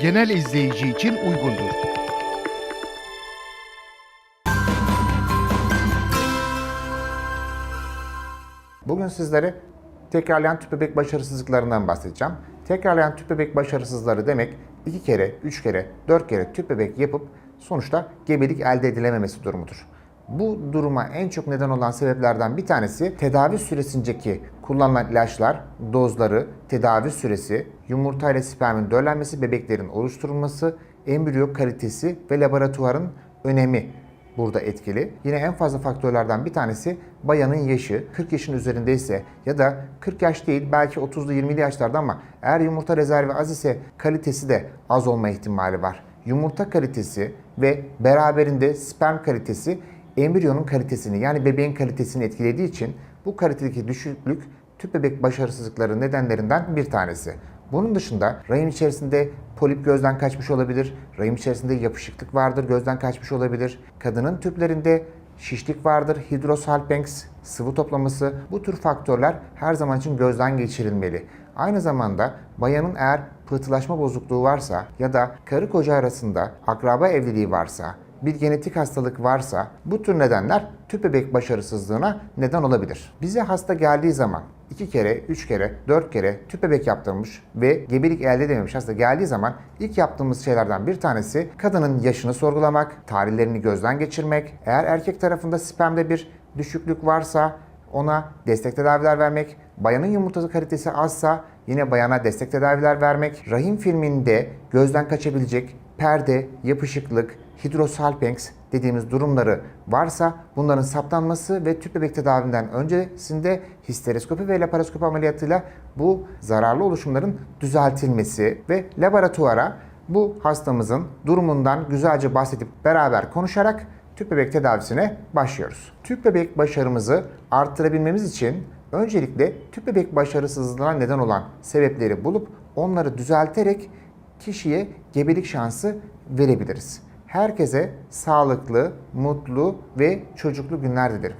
genel izleyici için uygundur. Bugün sizlere tekrarlayan tüp bebek başarısızlıklarından bahsedeceğim. Tekrarlayan tüp bebek başarısızları demek iki kere, üç kere, dört kere tüp bebek yapıp sonuçta gebelik elde edilememesi durumudur. Bu duruma en çok neden olan sebeplerden bir tanesi tedavi süresindeki kullanılan ilaçlar, dozları, tedavi süresi, yumurta ile spermin döllenmesi, bebeklerin oluşturulması, embriyo kalitesi ve laboratuvarın önemi burada etkili. Yine en fazla faktörlerden bir tanesi bayanın yaşı. 40 yaşın üzerindeyse ya da 40 yaş değil belki 30'lu 20'li yaşlarda ama eğer yumurta rezervi az ise kalitesi de az olma ihtimali var. Yumurta kalitesi ve beraberinde sperm kalitesi embriyonun kalitesini yani bebeğin kalitesini etkilediği için bu kalitedeki düşüklük tüp bebek başarısızlıkları nedenlerinden bir tanesi. Bunun dışında rahim içerisinde polip gözden kaçmış olabilir, rahim içerisinde yapışıklık vardır, gözden kaçmış olabilir. Kadının tüplerinde şişlik vardır, hidrosalpinx, sıvı toplaması bu tür faktörler her zaman için gözden geçirilmeli. Aynı zamanda bayanın eğer pıhtılaşma bozukluğu varsa ya da karı koca arasında akraba evliliği varsa, bir genetik hastalık varsa bu tür nedenler tüp bebek başarısızlığına neden olabilir. Bize hasta geldiği zaman iki kere, üç kere, dört kere tüp bebek yaptırmış ve gebelik elde edememiş hasta geldiği zaman ilk yaptığımız şeylerden bir tanesi kadının yaşını sorgulamak, tarihlerini gözden geçirmek, eğer erkek tarafında spermde bir düşüklük varsa ona destek tedaviler vermek, bayanın yumurtası kalitesi azsa yine bayana destek tedaviler vermek, rahim filminde gözden kaçabilecek perde, yapışıklık, hidrosalpinx dediğimiz durumları varsa bunların saptanması ve tüp bebek tedavinden öncesinde histeroskopi ve laparoskopi ameliyatıyla bu zararlı oluşumların düzeltilmesi ve laboratuvara bu hastamızın durumundan güzelce bahsedip beraber konuşarak tüp bebek tedavisine başlıyoruz. Tüp bebek başarımızı arttırabilmemiz için öncelikle tüp bebek başarısızlığına neden olan sebepleri bulup onları düzelterek kişiye gebelik şansı verebiliriz. Herkese sağlıklı, mutlu ve çocuklu günler dilerim.